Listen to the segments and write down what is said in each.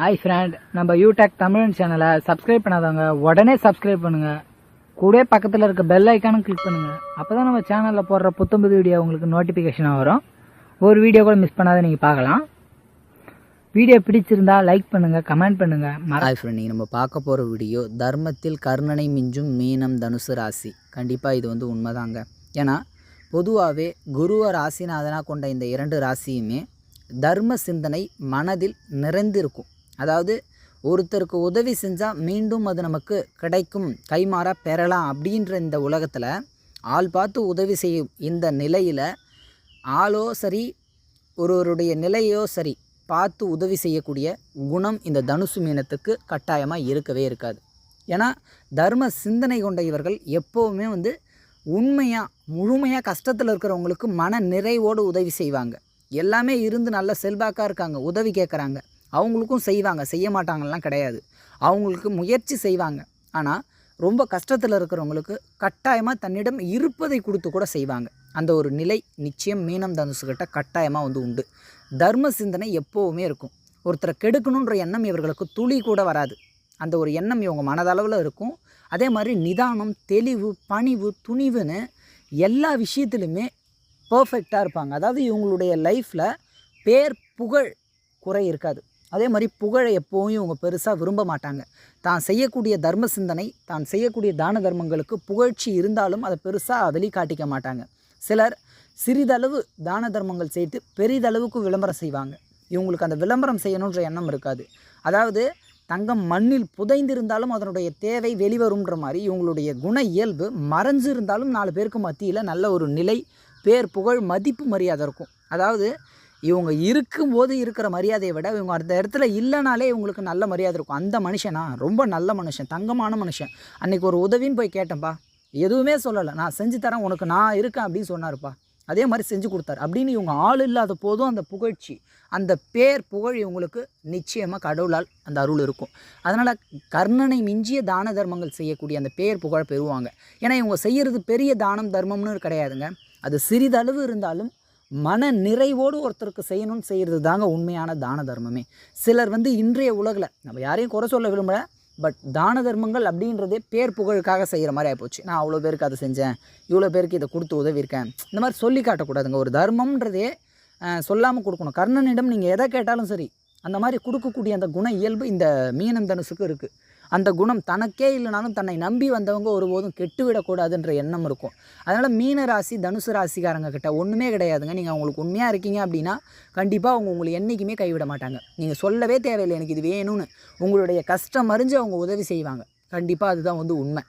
Hi friend நம்ம யூடெக் தமிழன் சேனலை சப்ஸ்கிரைப் பண்ணாதவங்க உடனே சப்ஸ்கிரைப் பண்ணுங்க. கூட பக்கத்தில் இருக்க பெல் ஐக்கானும் கிளிக் பண்ணுங்க. அப்பதான் நம்ம சேனலில் போடுற புத்தம்புது வீடியோ உங்களுக்கு நோட்டிஃபிகேஷனாக வரும். ஒரு வீடியோ கூட மிஸ் பண்ணாத நீங்கள் பார்க்கலாம். வீடியோ பிடிச்சிருந்தா லைக் பண்ணுங்க கமெண்ட் பண்ணுங்க. ஹாய் ஃப்ரெண்ட் நீங்கள் நம்ம பார்க்க போகிற வீடியோ தர்மத்தில் கர்ணனை மிஞ்சும் மீனம் தனுசு ராசி. கண்டிப்பாக இது வந்து உண்மைதாங்க. ஏன்னா பொதுவாகவே குருவ ராசிநாதனாக கொண்ட இந்த இரண்டு ராசியுமே தர்ம சிந்தனை மனதில் நிறைந்திருக்கும். அதாவது ஒருத்தருக்கு உதவி செஞ்சால் மீண்டும் அது நமக்கு கிடைக்கும் கைமாறா பெறலாம் அப்படின்ற இந்த உலகத்தில் ஆள் பார்த்து உதவி செய்யும் இந்த நிலையில் ஆளோ சரி ஒருவருடைய நிலையோ சரி பார்த்து உதவி செய்யக்கூடிய குணம் இந்த தனுசு மீனத்துக்கு கட்டாயமாக இருக்கவே இருக்காது. ஏன்னா தர்ம சிந்தனை கொண்ட இவர்கள் எப்போவுமே வந்து உண்மையாக முழுமையாக கஷ்டத்தில் இருக்கிறவங்களுக்கு மன நிறைவோடு உதவி செய்வாங்க. எல்லாமே இருந்து நல்ல செல்வாக்காக இருக்காங்க உதவி கேட்குறாங்க அவங்களுக்கும் செய்வாங்க. செய்ய மாட்டாங்கலாம் கிடையாது. அவங்களுக்கு முயற்சி செய்வாங்க. ஆனால் ரொம்ப கஷ்டத்தில் இருக்கிறவங்களுக்கு கட்டாயமாக தன்னிடம் இருப்பதை கொடுத்து கூட செய்வாங்க. அந்த ஒரு நிலை நிச்சயம் மீனம் தனுசுகிட்ட கட்டாயமாக வந்து உண்டு. தர்ம சிந்தனை எப்போவுமே இருக்கும். ஒருத்தரை கெடுக்கணுன்ற எண்ணம் இவர்களுக்கு துளி கூட வராது. அந்த ஒரு எண்ணம் இவங்க மனதளவில் இருக்கும். அதே மாதிரி நிதானம் தெளிவு பணிவு துணிவுன்னு எல்லா விஷயத்துலையுமே பர்ஃபெக்டாக இருப்பாங்க. அதாவது இவங்களுடைய லைஃப்பில் பேர் புகழ் குறை இருக்காது. அதே மாதிரி புகழை எப்போவும் இவங்க பெருசாக விரும்ப மாட்டாங்க. தான் செய்யக்கூடிய தர்ம சிந்தனை தான் செய்யக்கூடிய தான தர்மங்களுக்கு புகழ்ச்சி இருந்தாலும் அதை பெருசாக வெளிக்காட்டிக்க மாட்டாங்க. சிலர் சிறிதளவு தான தர்மங்கள் செய்து பெரிதளவுக்கு விளம்பரம் செய்வாங்க. இவங்களுக்கு அந்த விளம்பரம் செய்யணுன்ற எண்ணம் இருக்காது. அதாவது தங்கம் மண்ணில் புதைந்திருந்தாலும் அதனுடைய தேவை வெளிவரும்ன்ற மாதிரி இவங்களுடைய குண இயல்பு மறைஞ்சு இருந்தாலும் நாலு பேருக்கு மத்தியில் நல்ல ஒரு நிலை பேர் புகழ் மதிப்பு மரியாதை இருக்கும். அதாவது இவங்க இருக்கும்போது இருக்கிற மரியாதையை விட இவங்க அந்த இடத்துல இல்லைனாலே இவங்களுக்கு நல்ல மரியாதை இருக்கும். அந்த மனுஷனா? ரொம்ப நல்ல மனுஷன் தங்கமான மனுஷன். அன்னைக்கு ஒரு உதவின்னு போய் கேட்டேன்ப்பா எதுவுமே சொல்லலை. நான் செஞ்சு தரேன் உனக்கு நான் இருக்கேன் அப்படின்னு சொன்னார்ப்பா. அதே மாதிரி செஞ்சு கொடுத்தாரு. அப்படின்னு இவங்க ஆள் இல்லாத போதும் அந்த புகழ்ச்சி அந்த பேர் புகழ் இவங்களுக்கு நிச்சயமாக கடவுளால் அந்த அருள் இருக்கும். அதனால் கர்ணனை மிஞ்சிய தான தர்மங்கள் செய்யக்கூடிய அந்த பேர் புகழ் பெறுவாங்க. ஏன்னா இவங்க செய்கிறது பெரிய தானம் தர்மம்னு கிடையாதுங்க. அது சிறிதளவு இருந்தாலும் மன நிறைவோடு ஒருத்தருக்கு செய்யணும்னு செய்கிறது தாங்க உண்மையான தான தர்மமே. சிலர் வந்து இன்றைய உலகில் நம்ம யாரையும் குறை சொல்ல விரும்பலை பட் தான தர்மங்கள் அப்படின்றதே பேர் புகழுக்காக செய்கிற மாதிரி ஆகிப்போச்சு நான் அவ்வளோ பேருக்கு அதை செஞ்சேன் இவ்வளோ பேருக்கு இதை கொடுத்து உதவியிருக்கேன். இந்த மாதிரி சொல்லி காட்டக்கூடாதுங்க. ஒரு தர்மம்ன்றதே சொல்லாமல் கொடுக்கணும். கர்ணனிடம் நீங்கள் எதை கேட்டாலும் சரி அந்த மாதிரி கொடுக்கக்கூடிய அந்த குண இயல்பு இந்த மீனம் தனுசுக்கு இருக்குது அந்த குணம் தனக்கே இல்லைனாலும் தன்னை நம்பி வந்தவங்க ஒருபோதும் கெட்டுவிடக்கூடாதுன்ற எண்ணம் இருக்கும். அதனால் மீன ராசி தனுசு ராசிக்காரங்க கிட்ட ஒன்றுமே கிடையாதுங்க. நீங்கள் அவங்களுக்கு உண்மையாக இருக்கீங்க அப்படின்னா கண்டிப்பாக அவங்க உங்களை என்றைக்குமே கைவிட மாட்டாங்க. நீங்கள் சொல்லவே தேவையில்லை எனக்கு இது வேணும்னு. உங்களுடைய கஷ்டம் அறிஞ்சு அவங்க உதவி செய்வாங்க. கண்டிப்பாக அதுதான் வந்து உண்மை.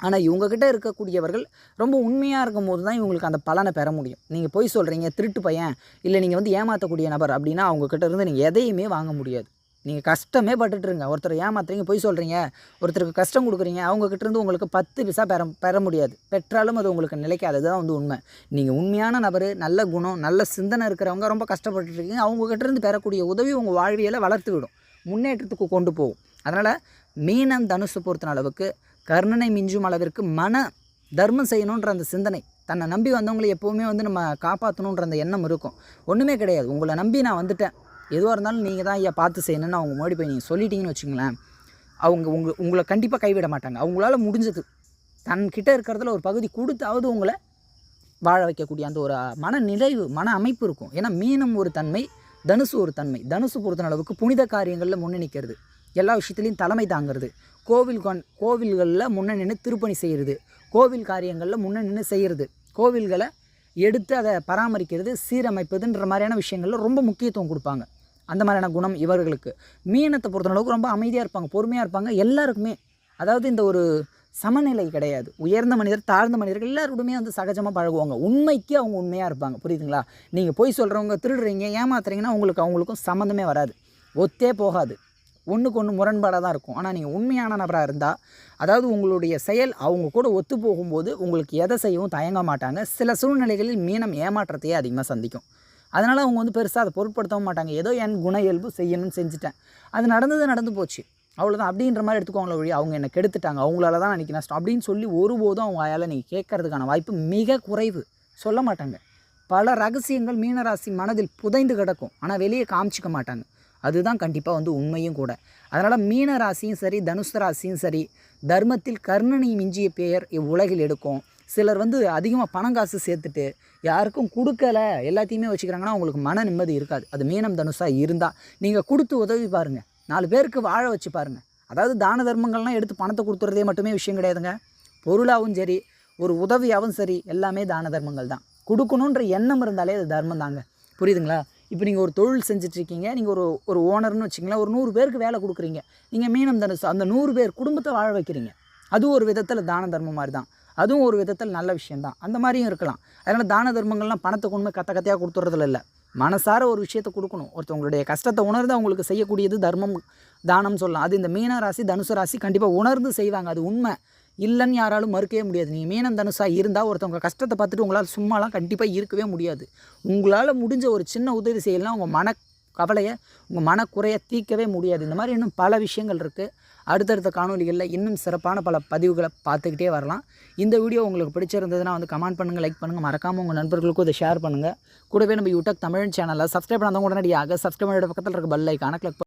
ஆனால் இவங்கக்கிட்ட இருக்கக்கூடியவர்கள் ரொம்ப உண்மையாக இருக்கும் போது தான் இவங்களுக்கு அந்த பலனை பெற முடியும். நீங்கள் போய் சொல்கிறீங்க திருட்டு பையன் இல்லை நீங்கள் வந்து ஏமாற்றக்கூடிய நபர் அப்படின்னா அவங்கக்கிட்ட இருந்து நீங்கள் எதையுமே வாங்க முடியாது. நீங்கள் கஷ்டமே பட்டுட்ருங்க ஒருத்தர் ஏமாத்துறீங்க போய் சொல்கிறீங்க ஒருத்தருக்கு கஷ்டம் கொடுக்குறீங்க அவங்கக்கிட்டேருந்து உங்களுக்கு பத்து பைசா பெற பெற முடியாது. பெற்றாலும் அது உங்களுக்கு நிலைக்காது. அதுதான் வந்து உண்மை. நீங்கள் உண்மையான நபர் நல்ல குணம் நல்ல சிந்தனை இருக்கிறவங்க ரொம்ப கஷ்டப்பட்டுருக்கீங்க அவங்கக்கிட்டேருந்து பெறக்கூடிய உதவி உங்கள் வாழ்வியலை வளர்த்து விடும். முன்னேற்றத்துக்கு கொண்டு போகும். அதனால் மீனம் தனுசு பொறுத்தின அளவுக்கு கர்ணனை மிஞ்சும் அளவிற்கு மன தர்மம் செய்யணுன்ற அந்த சிந்தனை தன்னை நம்பி வந்தவங்களை எப்போவுமே வந்து நம்ம காப்பாற்றணுன்ற அந்த எண்ணம் இருக்கும். ஒன்றுமே கிடையாது. உங்களை நம்பி நான் வந்துட்டேன். எதுவாக இருந்தாலும் நீங்கள் தான் ஐயா பார்த்து செய்யணும்னு அவங்க முன்னாடி போய் நீங்கள் சொல்லிட்டீங்கன்னு வச்சுங்களேன் அவங்க உங்க உங்களை கண்டிப்பாக கைவிட மாட்டாங்க. அவங்களால முடிஞ்சது. தன்கிட்ட இருக்கிறதுல ஒரு பகுதி கொடுத்தாவது உங்களை வாழ வைக்கக்கூடிய அந்த ஒரு மன நிறைவு மன அமைப்பு இருக்கும். ஏன்னா மீனம் ஒரு தன்மை தனுசு ஒரு தன்மை. தனுசு பொறுத்த அளவுக்கு புனித காரியங்களில் முன்னே நிற்கிறது எல்லா விஷயத்துலையும் தலைமை தாங்கிறது. கோவில் கொண் கோவில்களில் முன்ன நின்று திருப்பணி செய்கிறது கோவில் காரியங்களில் முன்ன நின்று செய்கிறது கோவில்களை எடுத்து அதை பராமரிக்கிறது சீரமைப்பதுன்ற மாதிரியான விஷயங்களில் ரொம்ப முக்கியத்துவம் கொடுப்பாங்க. அந்த மாதிரியான குணம் இவர்களுக்கு. மீனத்தை பொறுத்தளவுக்கு ரொம்ப அமைதியாக இருப்பாங்க பொறுமையாக இருப்பாங்க எல்லாருக்குமே. அதாவது இந்த ஒரு சமநிலை கிடையாது. உயர்ந்த மனிதர் தாழ்ந்த மனிதர்கள் எல்லாருமே வந்து சகஜமாக பழகுவாங்க. உண்மைக்கு அவங்க உண்மையாக இருப்பாங்க. புரியுதுங்களா? நீங்கள் போய் சொல்கிறவங்க திருடுறீங்க ஏமாத்துறீங்கன்னா உங்களுக்கு அவங்களுக்கும் சம்மந்தமே வராது. ஒத்தே போகாது. ஒன்றுக்கு ஒன்று முரண்பாடாக தான் இருக்கும். ஆனால் நீங்கள் உண்மையான நபராக இருந்தால் அதாவது உங்களுடைய செயல் அவங்க கூட ஒத்து போகும்போது உங்களுக்கு எதை செய்யவும் தயங்க மாட்டாங்க. சில சூழ்நிலைகளில் மீனம் ஏமாற்றத்தையே அதிகமாக சந்திக்கும். அதனால் அவங்க வந்து பெருசாக அதை பொருட்படுத்தவும் மாட்டாங்க. ஏதோ என் குண இயல்பு செய்யணும்னு செஞ்சுட்டேன். அது நடந்தது நடந்து போச்சு. அவ்வளோதான் அப்படின்ற மாதிரி எடுத்துக்கோங்களே வழி அவங்க என்னை கெடுத்துட்டாங்க. அவங்களால தான் அன்றைக்கி நஷ்டம் அப்படின்னு சொல்லி ஒருபோதும் அவங்க வாயால் நீங்கள் கேட்கறதுக்கான வாய்ப்பு மிக குறைவு. சொல்ல மாட்டாங்க. பல ரகசியங்கள் மீனராசி மனதில் புதைந்து கிடக்கும். ஆனால் வெளியே காமிச்சிக்க மாட்டாங்க. அதுதான் கண்டிப்பாக வந்து உண்மையும் கூட. அதனால் மீன ராசியும் சரி தனுசு ராசியும் சரி தர்மத்தில் கர்ணனை மிஞ்சிய பெயர் இவ்வுலகில் எடுக்கும். சிலர் வந்து அதிகமாக பணம் காசு சேர்த்துட்டு யாருக்கும் கொடுக்கல எல்லாத்தையுமே வச்சுக்கிறாங்கன்னா உங்களுக்கு மன நிம்மதி இருக்காது. அது மீனம் தனுஷாக இருந்தால் நீங்கள் கொடுத்து உதவி பாருங்கள் நாலு பேருக்கு வாழ வச்சு பாருங்கள் அதாவது தான தர்மங்கள்லாம் எடுத்து பணத்தை கொடுத்துறதே மட்டுமே விஷயம் கிடையாதுங்க. பொருளாகவும் சரி ஒரு உதவியாகவும் சரி எல்லாமே தான தர்மங்கள் தான். கொடுக்கணுன்ற எண்ணம் இருந்தாலே அது தர்மம் தாங்க. புரியுதுங்களா? இப்போ நீங்கள் ஒரு தொழில் செஞ்சிட்ருக்கீங்க நீங்கள் ஒரு ஒரு ஓனர்னு வச்சிங்களேன் ஒரு நூறு பேருக்கு வேலை கொடுக்குறீங்க. நீங்கள் மீனம் தனுசு அந்த நூறு பேர் குடும்பத்தை வாழ வைக்கிறீங்க. அதுவும் ஒரு விதத்தில் தான தர்மம் மாதிரி தான். அதுவும் ஒரு விதத்தில் நல்ல விஷயந்தான். அந்த மாதிரியும் இருக்கலாம். அதனால் தான தர்மங்கள்லாம் பணத்தை கொண்டு கத்த கத்தையாக கொடுத்துறதுல இல்லை. மனசார ஒரு விஷயத்தை கொடுக்கணும். ஒருத்தவங்களுடைய கஷ்டத்தை உணர்ந்து அவங்களுக்கு செய்யக்கூடியது தர்மம் தானம் சொல்லலாம். அது இந்த மீன ராசி தனுசு ராசி கண்டிப்பாக உணர்ந்து செய்வாங்க. அது உண்மை. இல்லைன்னு யாராலும் மறுக்கவே முடியாது. நீங்கள் மீனம் தனுசாக இருந்தால் ஒருத்தவங்க கஷ்டத்தை பார்த்துட்டு உங்களால் சும்மாலாம் கண்டிப்பாக இருக்கவே முடியாது. உங்களால் முடிஞ்ச ஒரு சின்ன உதவி செய்யலாம். உங்கள் மன கவலையை உங்கள் மனக்குறையை தீர்க்கவே முடியாது. இந்த மாதிரி இன்னும் பல விஷயங்கள் இருக்குது அடுத்தடுத்த காணொலிகளில் இன்னும் சிறப்பான பல பதிவுகளை பார்த்துக்கிட்டே வரலாம். இந்த வீடியோ உங்களுக்கு பிடிச்சிருந்ததுன்னா வந்து கமெண்ட் பண்ணுங்கள் லைக் பண்ணுங்கள் மறக்காமல் உங்கள் நண்பர்களுக்கும் இதை ஷேர் பண்ணுங்கள் கூடவே நம்ம யூடியூப் தமிழ் சேனலில் சப்ஸ்கிரைப் பண்ணாதவங்க உடனடியாக சப்ஸ்கிரைப் பண்ணுற பக்கத்தில் இருக்க பெல் ஐக்கான கிளிக்